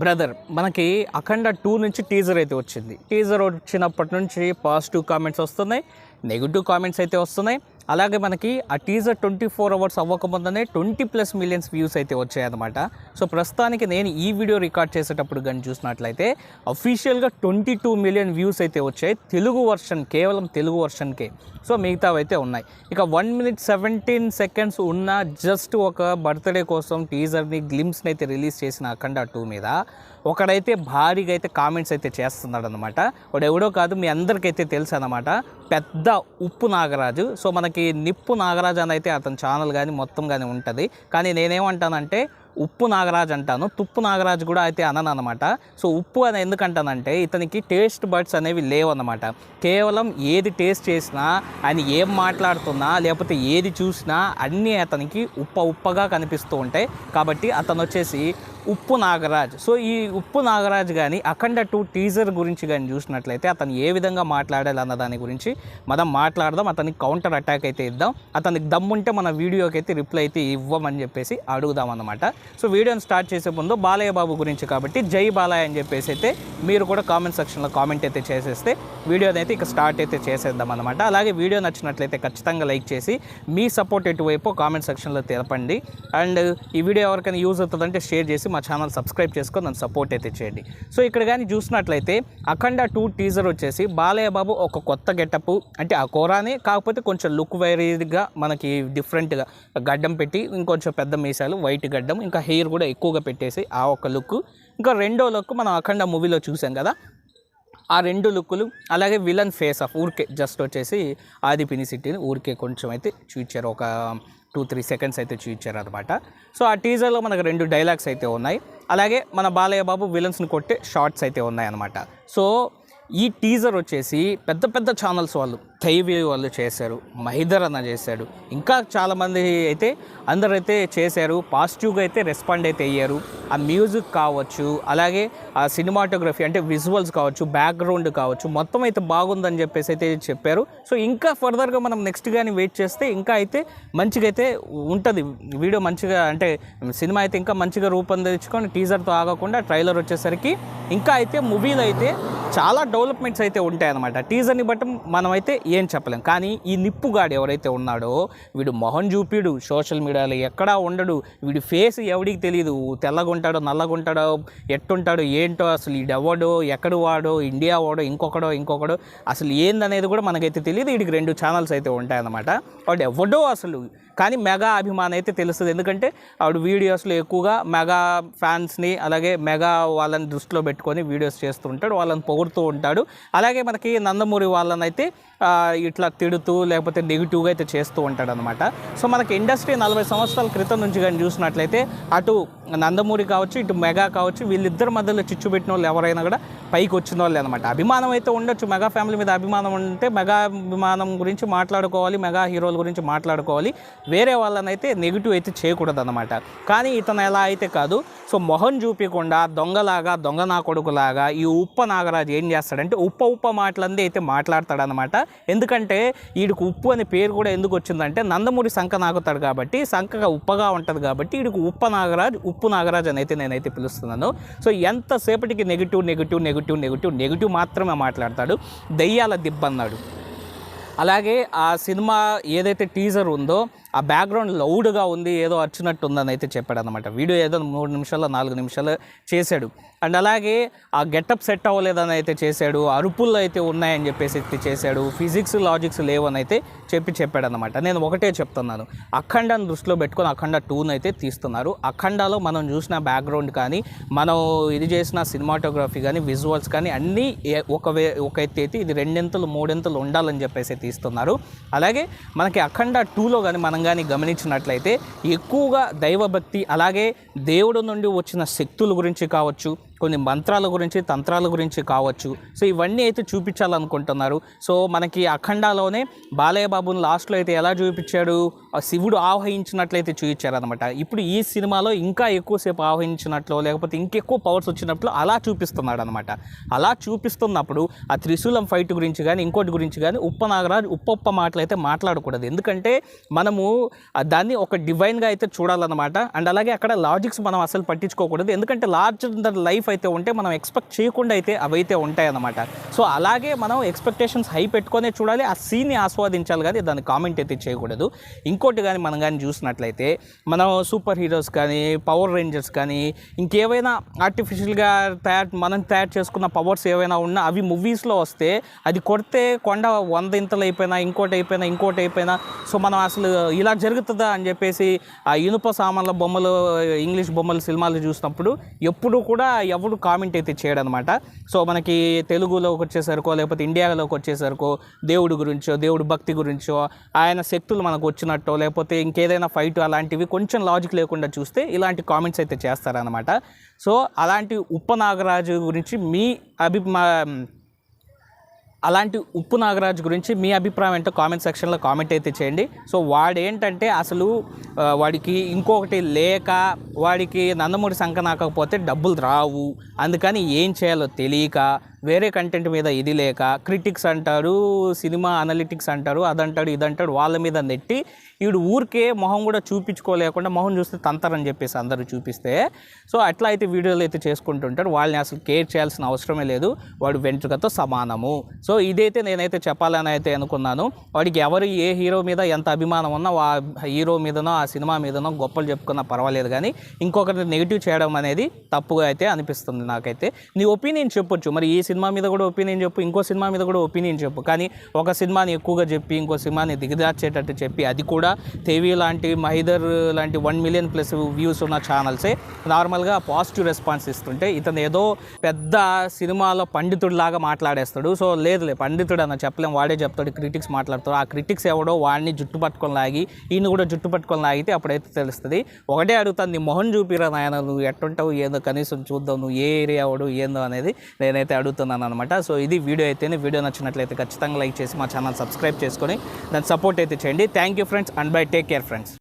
Brother మనకి అఖండ two నుంచి teaser అయితే వచ్చింది. టీజర్ వచ్చినప్పటి నుంచి పాజిటివ్ కామెంట్స్ వస్తున్నాయి నెగిటివ్ కామెంట్స్ అయితే వస్తున్నాయి. అలాగే మనకి ఆ టీజర్ ట్వంటీ ఫోర్ అవర్స్ అవ్వకముందనే ట్వంటీ ప్లస్ మిలియన్స్ వ్యూస్ అయితే వచ్చాయన్నమాట. సో ప్రస్తుతానికి నేను ఈ వీడియో రికార్డ్ చేసేటప్పుడు కానీ చూసినట్లయితే అఫీషియల్గా ట్వంటీ టూ మిలియన్ వ్యూస్ అయితే వచ్చాయి. తెలుగు వర్షన్ కేవలం తెలుగు వర్షన్కే. సో మిగతావైతే ఉన్నాయి. ఇక వన్ మినిట్ సెవెంటీన్ సెకండ్స్ ఉన్న జస్ట్ ఒక బర్త్డే కోసం టీజర్ని గ్లిమ్స్ని అయితే రిలీజ్ చేసిన అఖండ టూ మీద ఒకడైతే భారీగా అయితే కామెంట్స్ అయితే చేస్తున్నాడు అనమాట వాడు ఎవడో కాదు మీ అందరికైతే తెలుసు అనమాట పెద్ద ఉప్పు నాగరాజు. సో మనకి నిప్పు నాగరాజు అని అయితే అతని ఛానల్ కానీ మొత్తం కానీ ఉంటుంది. కానీ నేనేమంటానంటే ఉప్పు నాగరాజ్ అంటాను. తుప్పు నాగరాజు కూడా అయితే అనను అనమాట సో ఉప్పు అని ఎందుకంటానంటే ఇతనికి టేస్ట్ బర్డ్స్ అనేవి లేవన్నమాట. కేవలం ఏది టేస్ట్ చేసినా ఆయన ఏం మాట్లాడుతున్నా లేకపోతే ఏది చూసినా అన్నీ అతనికి ఉప్ప ఉప్పగా కనిపిస్తూ ఉంటాయి. కాబట్టి అతను వచ్చేసి ఉప్పు నాగరాజ్. సో ఈ ఉప్పు నాగరాజ్ కానీ అఖండ టూ టీజర్ గురించి కానీ చూసినట్లయితే అతను ఏ విధంగా మాట్లాడాలి అన్న దాని గురించి మనం మాట్లాడదాం. అతనికి కౌంటర్ అటాక్ అయితే ఇద్దాం. అతనికి దమ్ముంటే మన వీడియోకి అయితే రిప్లై అయితే ఇవ్వమని చెప్పేసి అడుగుదాం అనమాట సో వీడియోని స్టార్ట్ చేసే ముందు బాలయ్య బాబు గురించి కాబట్టి జై బాలయ్య అని చెప్పేసి అయితే మీరు కూడా కామెంట్ సెక్షన్లో కామెంట్ అయితే చేసేస్తే వీడియోని అయితే ఇక స్టార్ట్ అయితే చేసేద్దాం అనమాట అలాగే వీడియో నచ్చినట్లయితే ఖచ్చితంగా లైక్ చేసి మీ సపోర్ట్ ఎటువైపు కామెంట్ సెక్షన్లో తెలపండి. అండ్ ఈ వీడియో ఎవరికైనా యూజ్ అవుతుందంటే షేర్ చేసి మా ఛానల్ సబ్స్క్రైబ్ చేసుకొని నన్ను సపోర్ట్ అయితే చేయండి. సో ఇక్కడ కానీ చూసినట్లయితే అఖండ టూ టీజర్ వచ్చేసి బాలయ్య బాబు ఒక కొత్త గెటప్ అంటే ఆ కూరనే కాకపోతే కొంచెం లుక్ వైరీగా మనకి డిఫరెంట్గా గడ్డం పెట్టి ఇంకొంచెం పెద్ద మీసాలు వైట్ గడ్డం ఇంకా హెయిర్ కూడా ఎక్కువగా పెట్టేసి ఆ ఒక లుక్. ఇంకా రెండో లుక్ మనం అఖండ మూవీలో చూసాం కదా ఆ రెండు లుక్కులు అలాగే విలన్ ఫేస్ ఆఫ్ ఊరికే జస్ట్ వచ్చేసి ఆది పినిసిటీని ఊరికే కొంచెం అయితే చూచారు ఒక టూ త్రీ సెకండ్స్ అయితే చూపించారనమాట సో ఆ టీజర్లో మనకు రెండు డైలాగ్స్ అయితే ఉన్నాయి. అలాగే మన బాలయ్య బాబు విలన్స్ని కొట్టే షార్ట్స్ అయితే ఉన్నాయన్నమాట. సో ఈ టీజర్ వచ్చేసి పెద్ద పెద్ద ఛానల్స్ వాళ్ళు థైవీ వాళ్ళు చేశారు మహిదర్ అన్న చేశాడు ఇంకా చాలామంది అయితే అందరైతే చేశారు పాజిటివ్గా అయితే రెస్పాండ్ అయితే అయ్యారు. ఆ మ్యూజిక్ కావచ్చు అలాగే ఆ సినిమాటోగ్రఫీ అంటే విజువల్స్ కావచ్చు బ్యాక్గ్రౌండ్ కావచ్చు మొత్తం అయితే బాగుందని చెప్పేసి అయితే చెప్పారు. సో ఇంకా ఫర్దర్గా మనం నెక్స్ట్ కానీ వెయిట్ చేస్తే ఇంకా అయితే మంచిగా అయితే ఉంటుంది. వీడియో మంచిగా అంటే సినిమా అయితే ఇంకా మంచిగా రూపొందించుకొని టీజర్తో ఆగకుండా ట్రైలర్ వచ్చేసరికి ఇంకా అయితే మూవీలో అయితే చాలా డెవలప్మెంట్స్ అయితే ఉంటాయి అన్నమాట టీజర్ని బట్టి మనమైతే ఏం చెప్పలేం. కానీ ఈ నిప్పుగాడు ఎవరైతే ఉన్నాడో వీడు మొహం చూపిడు సోషల్ మీడియాలో ఎక్కడా ఉండడు. వీడి ఫేస్ ఎవడికి తెలియదు తెల్లగా ఉంటాడో నల్లగా ఉంటాడో ఎట్టుంటాడో ఏంటో అసలు ఈడెవడో ఎక్కడ వాడో ఇండియా వాడో ఇంకొకడో ఇంకొకడో అసలు ఏందనేది కూడా మనకైతే తెలియదు వీడికి రెండు ఛానల్స్ అయితే ఉంటాయన్నమాట. వాడు ఎవడో అసలు కానీ మెగా అభిమానం అయితే తెలుస్తుంది. ఎందుకంటే ఆవిడ వీడియోస్లో ఎక్కువగా మెగా ఫ్యాన్స్ని అలాగే మెగా వాళ్ళని దృష్టిలో పెట్టుకొని వీడియోస్ చేస్తూ ఉంటాడు వాళ్ళని పొగుడుతూ ఉంటాడు. అలాగే మనకి నందమూరి వాళ్ళని అయితే ఇట్లా తిడుతూ లేకపోతే నెగిటివ్గా అయితే చేస్తూ ఉంటాడు అనమాట సో మనకి ఇండస్ట్రీ నలభై సంవత్సరాల క్రితం నుంచి కానీ చూసినట్లయితే అటు నందమూరి కావచ్చు ఇటు మెగా కావచ్చు వీళ్ళిద్దరి మధ్యలో చిచ్చు పెట్టిన వాళ్ళు ఎవరైనా కూడా పైకి వచ్చిన వాళ్ళే అనమాట అభిమానం అయితే ఉండొచ్చు. మెగా ఫ్యామిలీ మీద అభిమానం ఉంటే మెగా అభిమానం గురించి మాట్లాడుకోవాలి మెగా హీరోల గురించి మాట్లాడుకోవాలి. వేరే వాళ్ళనైతే నెగిటివ్ అయితే చేయకూడదు అనమాట కానీ ఇతను ఎలా అయితే కాదు సో మొహం చూపించకుండా దొంగలాగా దొంగ నా కొడుకులాగా ఈ ఉప్ప నాగరాజు ఏం చేస్తాడంటే ఉప్ప ఉప్ప మాటలందే అయితే మాట్లాడతాడనమాట ఎందుకంటే వీడికి ఉప్పు అనే పేరు కూడా ఎందుకు వచ్చిందంటే నందమూరి శంఖ నాగుతాడు కాబట్టి శంఖగా ఉప్పగా ఉంటుంది కాబట్టి వీడికి ఉప్ప నాగరాజ్ ఉప్పు నాగరాజ్ అని అయితే నేనైతే పిలుస్తున్నాను. సో ఎంతసేపటికి negative negative negative negative negative మాత్రమే మాట్లాడతాడు. దయ్యాల దిబ్బన్నాడు. అలాగే ఆ సినిమా ఏదైతే టీజర్ ఉందో ఆ బ్యాక్గ్రౌండ్ లౌడ్గా ఉంది ఏదో వచ్చినట్టు ఉందని అయితే చెప్పాడు అనమాట వీడియో ఏదో మూడు నిమిషాలు నాలుగు నిమిషాలు చేశాడు. అండ్ అలాగే ఆ గెటప్ సెట్ అవ్వలేదని అయితే చేశాడు అరుపుల్లో అయితే ఉన్నాయని చెప్పేసి అయితే చేశాడు ఫిజిక్స్ లాజిక్స్ లేవని అయితే చెప్పి చెప్పాడు అనమాట నేను ఒకటే చెప్తున్నాను అఖండాన్ని దృష్టిలో పెట్టుకొని అఖండ టూని అయితే తీస్తున్నారు. అఖండాలో మనం చూసిన బ్యాక్గ్రౌండ్ కానీ మనం ఇది చేసిన సినిమాటోగ్రఫీ కానీ విజువల్స్ కానీ అన్నీ ఏ- ఒక వే ఒక ఎత్తి అయితే ఇది రెండింతలు మూడింతలు ఉండాలని చెప్పేసి తీస్తున్నారు. అలాగే మనకి అఖండ టూలో కానీ మనం కానీ గమనించినట్లయితే ఎక్కువగా దైవభక్తి అలాగే దేవుడు నుండి వచ్చిన శక్తుల గురించి కావచ్చు కొన్ని మంత్రాల గురించి తంత్రాల గురించి కావచ్చు. సో ఇవన్నీ అయితే చూపించాలనుకుంటున్నారు. సో మనకి అఖండాలోనే బాలయ్య బాబుని లాస్ట్లో అయితే ఎలా చూపించాడు? ఆ శివుడు ఆవహించినట్లయితే చూపించారనమాట ఇప్పుడు ఈ సినిమాలో ఇంకా ఎక్కువసేపు ఆవహించినట్లు లేకపోతే ఇంకెక్కువ పవర్స్ వచ్చినట్లు అలా చూపిస్తున్నాడు అనమాట అలా చూపిస్తున్నప్పుడు ఆ త్రిశూలం ఫైట్ గురించి కానీ ఇంకోటి గురించి కానీ ఉప్ప నాగరాజు ఉప్పొప్ప మాటలు అయితే మాట్లాడకూడదు. ఎందుకంటే మనము దాన్ని ఒక డివైన్గా అయితే చూడాలన్నమాట. అండ్ అలాగే అక్కడ లాజిక్స్ మనం అసలు పట్టించుకోకూడదు. ఎందుకంటే లార్జ్ దర్ లైఫ్ అయితే ఉంటే మనం ఎక్స్పెక్ట్ చేయకుండా అయితే అవైతే ఉంటాయి అన్నమాట సో అలాగే మనం ఎక్స్పెక్టేషన్స్ హై పెట్టుకొనే చూడాలి ఆ సీన్ని ఆస్వాదించాలి కానీ దాన్ని కామెంట్ అయితే చేయకూడదు. ఇంకోటి కానీ మనం కానీ చూసినట్లయితే మనం సూపర్ హీరోస్ కానీ పవర్ రేంజర్స్ కానీ ఇంకేవైనా ఆర్టిఫిషియల్గా తయారు మనం తయారు చేసుకున్న పవర్స్ ఏవైనా ఉన్నా అవి మూవీస్లో వస్తే అది కొడితే కొండ వంద ఇంతలు అయిపోయినా ఇంకోటి అయిపోయినా ఇంకోటి అయిపోయినా సో మనం అసలు ఇలా జరుగుతుందా అని చెప్పేసి ఆ ఇనుప సామాన్ల బొమ్మలు ఇంగ్లీష్ బొమ్మలు సినిమాలు చూసినప్పుడు ఎప్పుడు కూడా ఎవడు కామెంట్ అయితే చేయడనమాట. సో మనకి తెలుగులోకి వచ్చేసరికో లేకపోతే ఇండియాలోకి వచ్చేసరికో దేవుడి గురించో దేవుడి భక్తి గురించో ఆయన శక్తులు మనకు వచ్చినట్టో లేకపోతే ఇంకేదైనా ఫైట్ అలాంటివి కొంచెం లాజిక్ లేకుండా చూస్తే ఇలాంటి కామెంట్స్ అయితే చేస్తారనమాట. సో అలాంటి ఉప్ప నాగరాజు గురించి మీ అభిమా అలాంటి ఉప్పు నాగరాజు గురించి మీ అభిప్రాయం ఏంటో కామెంట్ సెక్షన్లో కామెంట్ అయితే చేయండి. సో వాడేంటంటే అసలు వాడికి ఇంకొకటి లేక వాడికి నందమూరి సంక నాకపోతే డబ్బులు రావు. అందుకని ఏం చేయాలో తెలియక వేరే కంటెంట్ మీద ఇది లేక క్రిటిక్స్ అంటారు సినిమా అనలిటిక్స్ అంటారు అదంటాడు ఇదంటాడు వాళ్ళ మీద నెట్టి వీడు ఊరికే మొహం కూడా చూపించుకోలేకుండా మొహం చూస్తే తంతారని చెప్పేసి అందరూ చూపిస్తే. సో అట్లా అయితే వీడియోలు అయితే చేసుకుంటుంటారు వాళ్ళని అసలు కేర్ చేయాల్సిన అవసరమే లేదు. వాడు వెంట్రుకతో సమానము. సో ఇదైతే నేనైతే చెప్పాలని అయితే అనుకున్నాను. వాడికి ఎవరు ఏ హీరో మీద ఎంత అభిమానం ఉన్నా ఆ హీరో మీదనో ఆ సినిమా మీదనో గొప్పలు చెప్పుకున్నా పర్వాలేదు కానీ ఇంకొకరిని నెగిటివ్ చేయడం అనేది తప్పుగా అయితే అనిపిస్తుంది నాకైతే. నీ ఒపీనియన్ చెప్పొచ్చు. మరి ఈ సినిమా మీద కూడా ఒపీనియన్ చెప్పు ఇంకో సినిమా మీద కూడా ఒపీనియన్ చెప్పు. కానీ ఒక సినిమాని ఎక్కువగా చెప్పి ఇంకో సినిమాని దిగదార్చేటట్టు చెప్పి అది కూడా టీవీ లాంటి మహిదర్ లాంటి వన్ మిలియన్ ప్లస్ వ్యూస్ ఉన్న ఛానల్సే నార్మల్గా పాజిటివ్ రెస్పాన్స్ ఇస్తుంటే ఇతను ఏదో పెద్ద సినిమాలో పండితుడిలాగా మాట్లాడేస్తాడు. సో లేదులే పండితుడు అన్న చెప్పలేం వాడే చెప్తాడు క్రిటిక్స్ మాట్లాడతాడు ఆ క్రిటిక్స్ ఎవడో వాడిని జుట్టు పట్టుకొని లాగి ఈయన కూడా జుట్టు పట్టుకొని లాగితే అప్పుడైతే తెలుస్తుంది. ఒకటే అడుగుతాను నీ మొహం చూపిరా నాయన నువ్వు ఎట్టుంటావు ఏందో కనీసం చూద్దాం నువ్వు ఏ ఏరియా వాడు ఏందో అనేది నేనైతే అడుగుతున్నాను అనమాట సో ఇది వీడియో అయితేనే వీడియో నచ్చినట్లయితే ఖచ్చితంగా లైక్ చేసి మా ఛానల్ సబ్స్క్రైబ్ చేసుకొని దాని సపోర్ట్ అయితే చేయండి. Thank you friends and bye take care friends